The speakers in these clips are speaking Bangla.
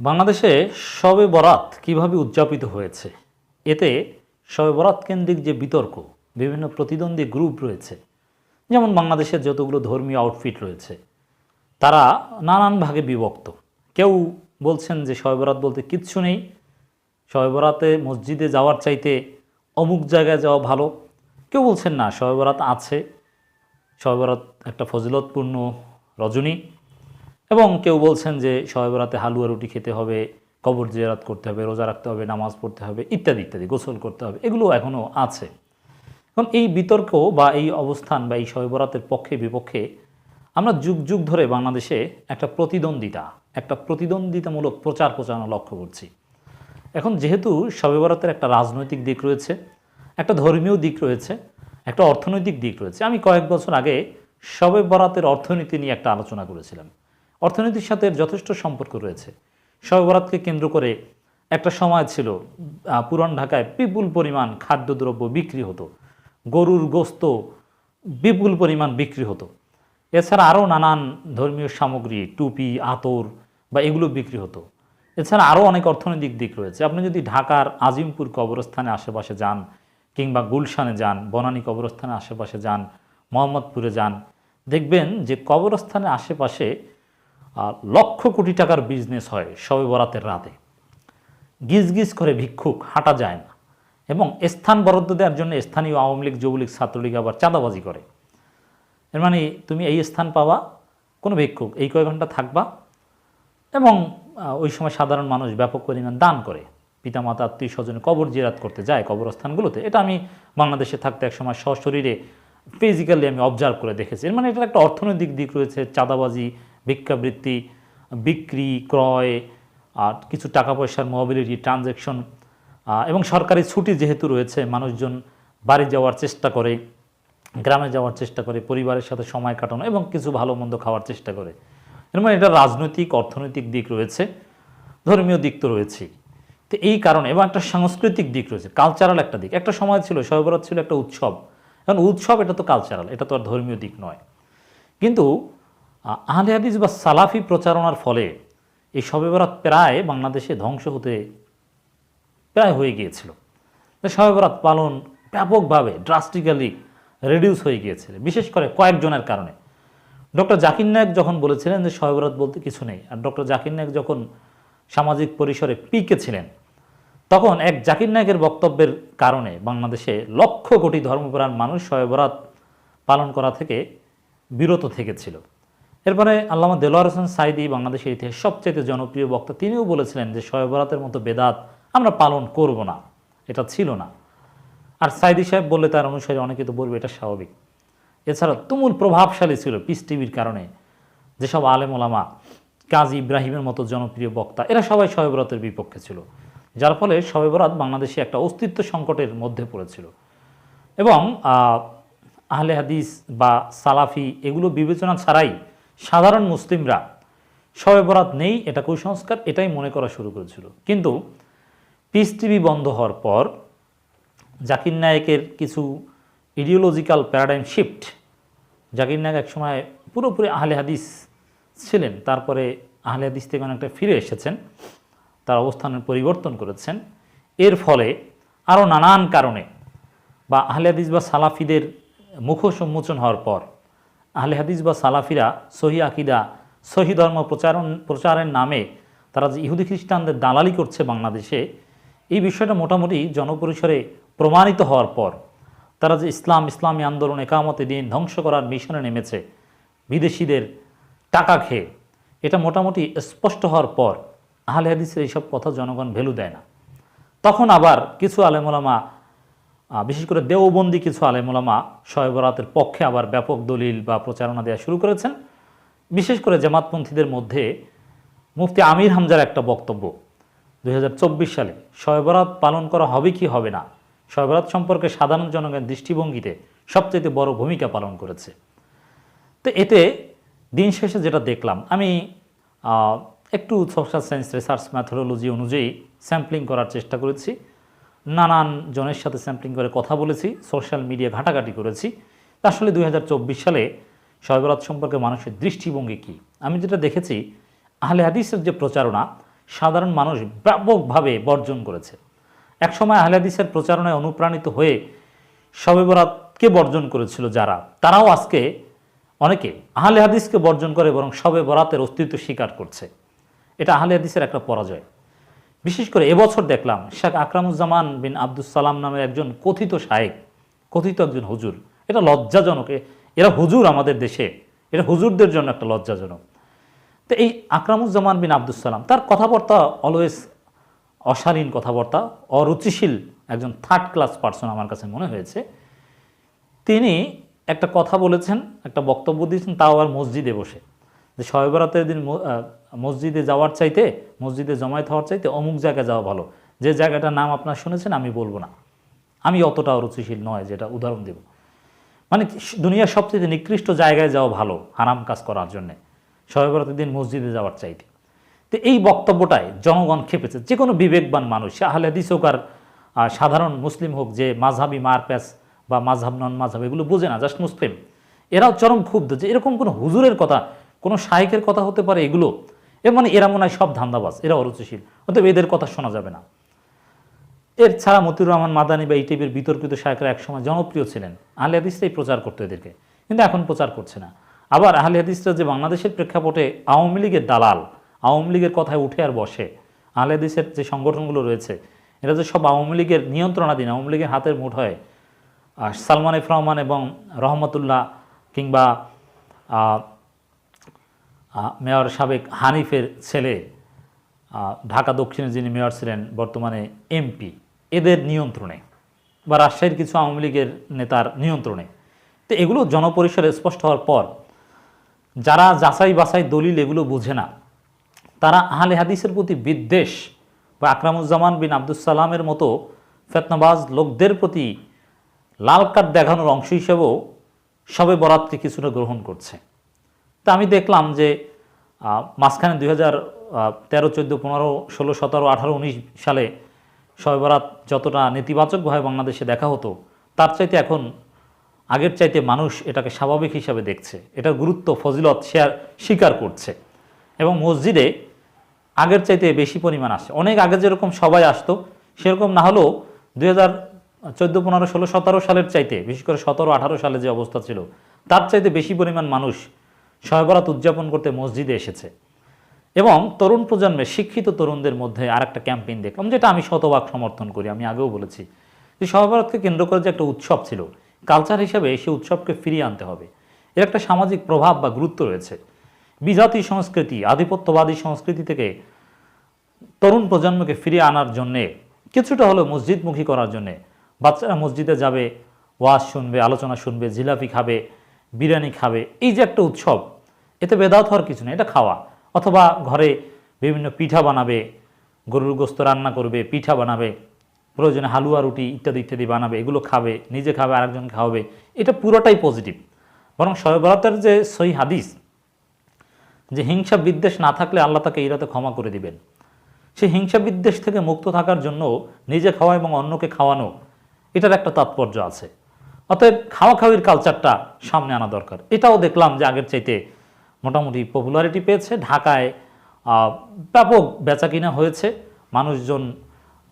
বাংলাদেশে শবে বরাত কীভাবে উদযাপিত হয়েছে? এতে শবে বরাত কেন্দ্রিক যে বিতর্ক, বিভিন্ন প্রতিদ্বন্দ্বী গ্রুপ রয়েছে, যেমন বাংলাদেশের যতগুলো ধর্মীয় আউটফিট রয়েছে, তারা নানান ভাগে বিভক্ত। কেউ বলছেন যে শবে বরাত বলতে কিচ্ছু নেই। শবে বরাতে মসজিদে যাওয়ার চাইতে অমুক জায়গায় যাওয়া ভালো। কেউ বলছেন না, শবে বরাত আছে। শবে বরাত একটা ফজিলতপূর্ণ রজনী। এবং কেউ বলছেন যে শবে বরাতে হালুয়া রুটি খেতে হবে, কবর জিয়ারাত করতে হবে, রোজা রাখতে হবে, নামাজ পড়তে হবে, ইত্যাদি ইত্যাদি, গোসল করতে হবে, এগুলো এখনও আছে। এখন এই বিতর্ক বা এই অবস্থান বা এই শবে বরাতের পক্ষে, বিপক্ষে আমরা যুগ যুগ ধরে বাংলাদেশে একটা প্রতিদ্বন্দ্বিতা, একটা প্রতিদ্বন্দ্বিতামূলক প্রচার প্রচারণা লক্ষ্য করছি। এখন যেহেতু শবে বরাতের একটা রাজনৈতিক দিক রয়েছে, একটা ধর্মীয় দিক রয়েছে, একটা অর্থনৈতিক দিক রয়েছে, আমি কয়েক বছর আগে শবে বরাতের অর্থনীতি নিয়ে একটা আলোচনা করেছিলাম। অর্থনীতির সাথে যথেষ্ট সম্পর্ক রয়েছে। শবে কেন্দ্র করে একটা সময় ছিল পুরান ঢাকায় বিপুল পরিমাণ খাদ্যদ্রব্য বিক্রি হতো। গরুর গোস্ত বিপুল পরিমাণ বিক্রি হতো। এছাড়া আরও নানান ধর্মীয় সামগ্রী, টুপি, আতর বা এগুলো বিক্রি হতো। এছাড়া আরও অনেক অর্থনৈতিক দিক রয়েছে। আপনি যদি ঢাকার আজিমপুর কবরস্থানে আশেপাশে যান কিংবা গুলশানে যান, বনানী কবরস্থানে আশেপাশে যান, মোহাম্মদপুরে যান, দেখবেন যে কবরস্থানের আশেপাশে লক্ষ কোটি টাকার বিজনেস হয় শবে বরাতের রাতে। গিজ গিজ করে ভিক্ষুক, হাঁটা যায় না এবং স্থান বরাদ্দ দেওয়ার জন্য স্থানীয় আওয়ামী লীগ, যুবলীগ, ছাত্রলীগ আবার চাঁদাবাজি করে। এর মানে তুমি এই স্থান পাওয়া কোনো ভিক্ষুক, এই কয়েক ঘণ্টা থাকবা এবং ওই সময় সাধারণ মানুষ ব্যাপক পরিমাণ দান করে। পিতামাতা আত্মীয় স্বজনে কবর জিরাত করতে যায় কবরস্থানগুলোতে। এটা আমি বাংলাদেশে থাকতে একসময় সশরীরে ফিজিক্যালি আমি অবজার্ভ করে দেখেছি। এর মানে এটার একটা অর্থনৈতিক দিক রয়েছে, চাঁদাবাজি ভিক্ষাবৃত্তি বিক্রি, ক্রয়, আর কিছু টাকা পয়সার মোবিলিটি ট্রানজ্যাকশন এবং সরকারি ছুটি যেহেতু রয়েছে, মানুষজন বাড়ি যাওয়ার চেষ্টা করে, গ্রামে যাওয়ার চেষ্টা করে, পরিবারের সাথে সময় কাটানো এবং কিছু ভালো মন্দ খাওয়ার চেষ্টা করে। এর মানে এটা রাজনৈতিক, অর্থনৈতিক দিক রয়েছে, ধর্মীয় দিক তো রয়েছেই। তো এই কারণে, এবং একটা সাংস্কৃতিক দিক রয়েছে কালচারাল একটা দিক। একটা সময় ছিল, শৈবরাত ছিল একটা উৎসব। এখন উৎসব এটা তো কালচারাল এটা তো আর ধর্মীয় দিক নয়। কিন্তু আহলে হাদিস বা সালাফি প্রচারণার ফলে এই শবে বরাত প্রায় বাংলাদেশে ধ্বংস হতে প্রায় হয়ে গিয়েছিল। শবে বরাত পালন ব্যাপকভাবে ড্রাস্টিক্যালি রেডিউস হয়ে গিয়েছিল, বিশেষ করে কয়েকজনের কারণে। ডক্টর জাকির নায়ক যখন বলেছিলেন যে শবে বরাত বলতে কিছু নেই, আর ডক্টর জাকির নায়ক যখন সামাজিক পরিসরে পিকে ছিলেন, তখন এক জাকির নায়কের বক্তব্যের কারণে বাংলাদেশে লক্ষ কোটি ধর্মপ্রাণ মানুষ শবে বরাত পালন করা থেকে বিরত থেকেছিল। এরপরে আল্লামা দেলোয়ার হোসেন সাইদি বাংলাদেশের ইতিহাস সবচেয়ে জনপ্রিয় বক্তা তিনিও বলেছিলেন যে শবে বরাতের মতো বেদাত আমরা পালন করব না এটা ছিল না। আর সাইদি সাহেব বললে তার অনুসারে অনেকে তো বলবে এটা স্বাভাবিক। এছাড়া তুমুল প্রভাবশালী ছিল পিস টিভির কারণে। যেসব আলেম ওলামা কাজী ইব্রাহিমের মতো জনপ্রিয় বক্তা এরা সবাই শবেবরাতের বিপক্ষে ছিল। যার ফলে শবে বরাত বাংলাদেশে একটা অস্তিত্ব সংকটের মধ্যে পড়েছিল। এবং আহ, আহলে হাদিস বা সালাফি এগুলো বিবেচনা ছাড়াই সাধারণ মুসলিমরা শবে বরাত নেই, এটা কুসংস্কার এটাই মনে করা শুরু করেছিল। কিন্তু পিস টিভি বন্ধ হওয়ার পর জাকির নায়েকের কিছু ideological paradigm shift Zakir Naik একসময় পুরোপুরি আহলে হাদিস ছিলেন, তারপরে আহলে হাদিস থেকে অনেকটা ফিরে এসেছেন, তার অবস্থানের পরিবর্তন করেছেন। এর ফলে আরও নানান কারণে বা আহলে হাদিস বা সালাফিদের মুখ সম্মোচন হওয়ার পর আহলে হাদিস বা সালাফিরা সহি আকিদা, সহি ধর্ম প্রচারণ, প্রচারের নামে তারা যে ইহুদি খ্রিস্টানদের দালালি করছে বাংলাদেশে, এই বিষয়টা মোটামুটি জনপরিসরে প্রমাণিত হওয়ার পর তারা যে ইসলাম, ইসলামী আন্দোলন, একামতে দিন ধ্বংস করার মিশনে নেমেছে, বিদেশিদের টাকা খেয়ে। এটা মোটামুটি স্পষ্ট হওয়ার পর আহলে হাদিসের এইসব কথা জনগণ ভ্যালু দেয় না। তখন আবার কিছু আলেমোলামা বিশেষ করে দেওবন্দি কিছু আলেমোলামা শয়বরাতের পক্ষে আবার ব্যাপক দলিল বা প্রচারণা দেওয়া শুরু করেছেন। বিশেষ করে জামাতপন্থীদের মধ্যে মুফতি আমির হামজার একটা বক্তব্য দু হাজার চব্বিশ সালে শয়বরাত পালন করা হবে কি হবে না? শয়বরাত সম্পর্কে সাধারণ জনগণের দৃষ্টিভঙ্গিতে সবচেয়ে বড় ভূমিকা পালন করেছে। তো এতে দিন শেষে যেটা দেখলাম, আমি একটু সোশ্যাল সায়েন্স রিসার্চ ম্যাথোডোলজি অনুযায়ী স্যাম্পলিং করার চেষ্টা করেছি। নানান জনের সাথে স্যাম্পলিং করে কথা বলেছি সোশ্যাল মিডিয়া ঘাটাঘাটি করেছি। আসলে দুই হাজার চব্বিশ সালে শয়বরাত সম্পর্কে মানুষের দৃষ্টিভঙ্গি কী? আমি যেটা দেখেছি, আহলে হাদিসের যে প্রচারণা, সাধারণ মানুষ ব্যাপকভাবে বর্জন করেছে। একসময় আহলে হাদিসের প্রচারণায় অনুপ্রাণিত হয়ে শবে বরাতকে বর্জন করেছিল যারা, তারাও আজকে অনেকে আহলে হাদিসকে বর্জন করে বরং শবে বরাতের অস্তিত্ব স্বীকার করছে। এটা আহলে হাদিসের একটা পরাজয়। বিশেষ করে এবছর দেখলাম শেখ আকরামুজ্জামান বিন আব্দুস সালাম নামের একজন কথিত শায়েক, কথিত একজন হুজুর। এটা লজ্জাজনক এরা হুজুর আমাদের দেশে এটা হুজুরদের জন্য একটা লজ্জাজনক। তো এই আকরামুজ্জামান বিন আব্দুস সালাম, তার কথাবার্তা অলওয়েজ অশালীন কথাবার্তা, অরুচিশীল একজন থার্ড ক্লাস পার্সন আমার কাছে মনে হয়েছে। তিনি একটা কথা বলেছেন, একটা বক্তব্য দিয়েছেন, তাও আবার মসজিদে বসে। যে শবে দিন মসজিদে যাওয়ার চাইতে, মসজিদে জমায়েত হওয়ার চাইতে অমুক জায়গায় যাওয়া ভালো। যে জায়গাটার নাম আপনার শুনেছেন, আমি বলব না। আমি অতটা রুচিশীল নয় যেটা উদাহরণ দেব। মানে দুনিয়ার সবচেয়ে নিকৃষ্ট জায়গায় যাওয়া ভালো, হারাম কাজ করার জন্যে। শবেবরাতের দিন মসজিদে যাওয়ার চাইতে। তো এই বক্তব্যটায় জনগণ খেপেছে। যে কোনো বিবেকবান মানুষ, আহলে হাদিস হোক আর সাধারণ মুসলিম হোক, যে মাঝহাবি মার প্যাস বা মাঝহাব নন মাঝহাব এগুলো বোঝে না, জাস্ট মুসলিম। এরাও চরম ক্ষুব্ধ যে এরকম কোনো হুজুরের কথা কোনো শায়েকের কথা হতে পারে এগুলো। এর মানে এরা মনে হয় সব ধান্দাবাজ, এরা অরুচিশীল। অতএব এদের কথা শোনা যাবে না। এর ছাড়া মতিউর রহমান মাদানী বা এই টাইপের বিতর্কিত শায়করা একসময় জনপ্রিয় ছিলেন। আহলে হাদিসটাই প্রচার করতো এদেরকে। কিন্তু এখন প্রচার করছে না। আবার আহলে হাদিসরা যে বাংলাদেশের প্রেক্ষাপটে আওয়ামী লীগের দালাল, আওয়ামী লীগের কথায় উঠে আর বসে, আহলে হাদিসের যে সংগঠনগুলো রয়েছে, এরা যে সব আওয়ামী লীগের নিয়ন্ত্রণাধীন, আওয়ামী লীগের হাতের মুঠোয় আর সালমান এফ রহমান এবং রহমতুল্লাহ কিংবা মেয়র সাবেক হানিফের ছেলে ঢাকা দক্ষিণে যিনি মেয়র ছিলেন, বর্তমানে এমপি। এদের নিয়ন্ত্রণে বা রাজশাহীর কিছু আওয়ামী লীগের নেতার নিয়ন্ত্রণে। তো এগুলো জনপরিসরে স্পষ্ট হওয়ার পর যারা যাচাই বাছাই দলিল এগুলো বুঝে না, তারা আহলে হাদিসের প্রতি বিদ্বেষ বা আকরামুজ্জামান বিন আব্দুস সালামের মতো ফেতনাবাজ লোকদের প্রতি লাল কার্ড দেখানোর অংশ হিসেবেও সবে বরাতকে কিছুটা গ্রহণ করছে। তা আমি দেখলাম যে মাঝখানে দুই হাজার তেরো, চোদ্দ, পনেরো, ষোলো, সতেরো, আঠারো, উনিশ সালে শবে বরাত যতটা নেতিবাচকভাবে বাংলাদেশে দেখা হতো, তার চাইতে এখন আগের চাইতে মানুষ এটাকে স্বাভাবিক হিসাবে দেখছে। এটার গুরুত্ব, ফজিলত শেয়ার স্বীকার করছে। এবং মসজিদে আগের চাইতে বেশি পরিমাণ আসে। অনেক আগে যেরকম সবাই আসতো, সেরকম না হলেও দুই হাজার, চোদ্দ, পনেরো, ষোলো, সতেরো সালের চাইতে, বিশেষ করে সতেরো, আঠারো সালে যে অবস্থা ছিল, তার চাইতে বেশি পরিমাণ মানুষ শয়বরাত উদযাপন করতে মসজিদে এসেছে। এবং তরুণ প্রজন্মের শিক্ষিত তরুণদের মধ্যে আর একটা ক্যাম্পেইন দেখলাম, যেটা আমি শতভাগ সমর্থন করি, আমি আগেও বলেছি। যে শহরভারতকে কেন্দ্র করে যে একটা উৎসব ছিল, কালচার হিসেবে সেই উৎসবকে ফিরিয়ে আনতে হবে। এর একটা সামাজিক প্রভাব বা গুরুত্ব রয়েছে। বিজাতি সংস্কৃতি, আধিপত্যবাদী সংস্কৃতি থেকে তরুণ প্রজন্মকে ফিরিয়ে আনার জন্যে, কিছুটা হলেও মসজিদমুখী করার জন্যে, বাচ্চারা মসজিদে যাবে, ওয়াজ শুনবে, আলোচনা শুনবে, জিলাপি খাবে বিরিয়ানি খাবে, এই যে একটা উৎসব, এতে বেদাত হওয়ার কিছু নেই, এটা খাওয়া। অথবা ঘরে বিভিন্ন পিঠা বানাবে, গরুর গোস্ত রান্না করবে, পিঠা বানাবে, প্রয়োজনে হালুয়া, রুটি ইত্যাদি ইত্যাদি বানাবে, এগুলো খাবে, নিজে খাবে, আরেকজন খাওয়াবে, এটা পুরোটাই পজিটিভ বরং শবে যে সই হাদিস, যে হিংসা বিদ্বেষ না থাকলে আল্লাহ তাকে ইরাতে ক্ষমা করে দিবেন। সে হিংসা বিদ্বেষ থেকে মুক্ত থাকার জন্য নিজে খাওয়া এবং অন্যকে খাওয়ানো, এটার একটা তাৎপর্য আছে। অতএব খাওয়া খাওয়ির কালচারটা সামনে আনা দরকার। এটাও দেখলাম যে আগের চাইতে মোটামুটি পপুলারিটি পেয়েছে। ঢাকায় ব্যাপক বেচাকিনা হয়েছে। মানুষজন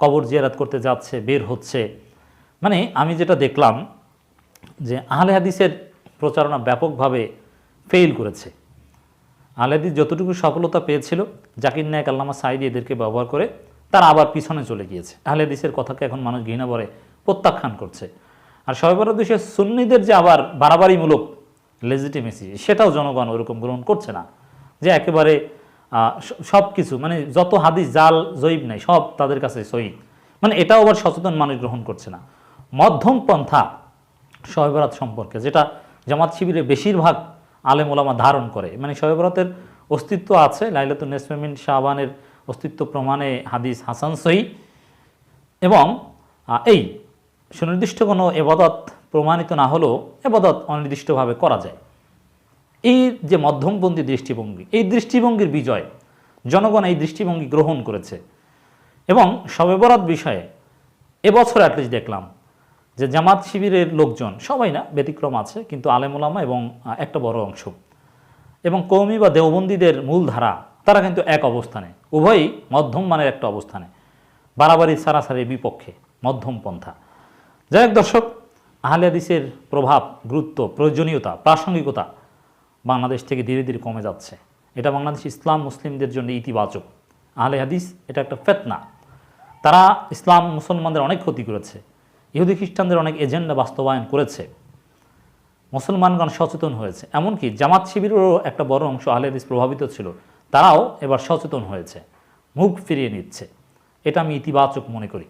কবর জিয়ারাত করতে যাচ্ছে, বের হচ্ছে। মানে আমি যেটা দেখলাম যে আহলে হাদিসের প্রচারণা ব্যাপকভাবে ফেইল করেছে। আহলেদিস যতটুকু সফলতা পেয়েছিল, জাকির নায়ক, আল্লামা সাইদি এদেরকে ব্যবহার করে, তারা আবার পিছনে চলে গিয়েছে। আহলেদিসের কথাকে এখন মানুষ ঘৃণা ভরে প্রত্যাখ্যান করছে। আর সবেবরা দেশের সুন্নিদের যে আবার বাড়াবাড়িমূলক লেজিটিমেসি সেটাও জনগণ ওরকম গ্রহণ করছে না। যে একেবারে সব কিছু মানে যত হাদিস, জাল জয়ীব নাই, সব তাদের কাছে সহি। মানে এটাও আবার সচেতন মানুষ গ্রহণ করছে না। মধ্যম পন্থা শবেবরাত সম্পর্কে, যেটা জামাত শিবিরে বেশিরভাগ আলেম ওলামা ধারণ করে। মানে শবেবরাতের অস্তিত্ব আছে লাইলাতুল নেসমিন শাহবানের অস্তিত্ব প্রমাণে হাদিস হাসান সহি। এবং এই সুনির্দিষ্ট কোনো এবাদত প্রমাণিত না হলেও এবাদত অনির্দিষ্টভাবে করা যায়। এই যে মধ্যমপন্থী দৃষ্টিভঙ্গি, এই দৃষ্টিভঙ্গির বিজয়, জনগণ এই দৃষ্টিভঙ্গি গ্রহণ করেছে এবং শবে বরাত বিষয়ে এবছর অ্যাটলিস্ট দেখলাম যে জামাত শিবিরের লোকজন, সবাই না, ব্যতিক্রম আছে, কিন্তু আলেমুলামা এবং একটা বড় অংশ এবং কৌমি বা দেওবন্দীদের মূলধারা, তারা কিন্তু এক অবস্থানে, উভয়ই মধ্যম মানের একটা অবস্থানে বাড়াবাড়ি সারাসারির বিপক্ষে মধ্যম পন্থা যাই হোক দর্শক, আহলে হাদিসের প্রভাব, গুরুত্ব, প্রয়োজনীয়তা, প্রাসঙ্গিকতা বাংলাদেশ থেকে ধীরে ধীরে কমে যাচ্ছে। এটা বাংলাদেশ ইসলাম মুসলিমদের জন্য ইতিবাচক। আহলে হাদিস এটা একটা ফেতনা। তারা ইসলাম মুসলমানদের অনেক ক্ষতি করেছে। ইহুদি খ্রিস্টানদের অনেক এজেন্ডা বাস্তবায়ন করেছে। মুসলমানগণ সচেতন হয়েছে। এমনকি জামাত শিবিরেরও একটা বড় অংশ আহলে হাদিস প্রভাবিত ছিল। তারাও এবার সচেতন হয়েছে। মুখ ফিরিয়ে নিচ্ছে। এটা আমি ইতিবাচক মনে করি।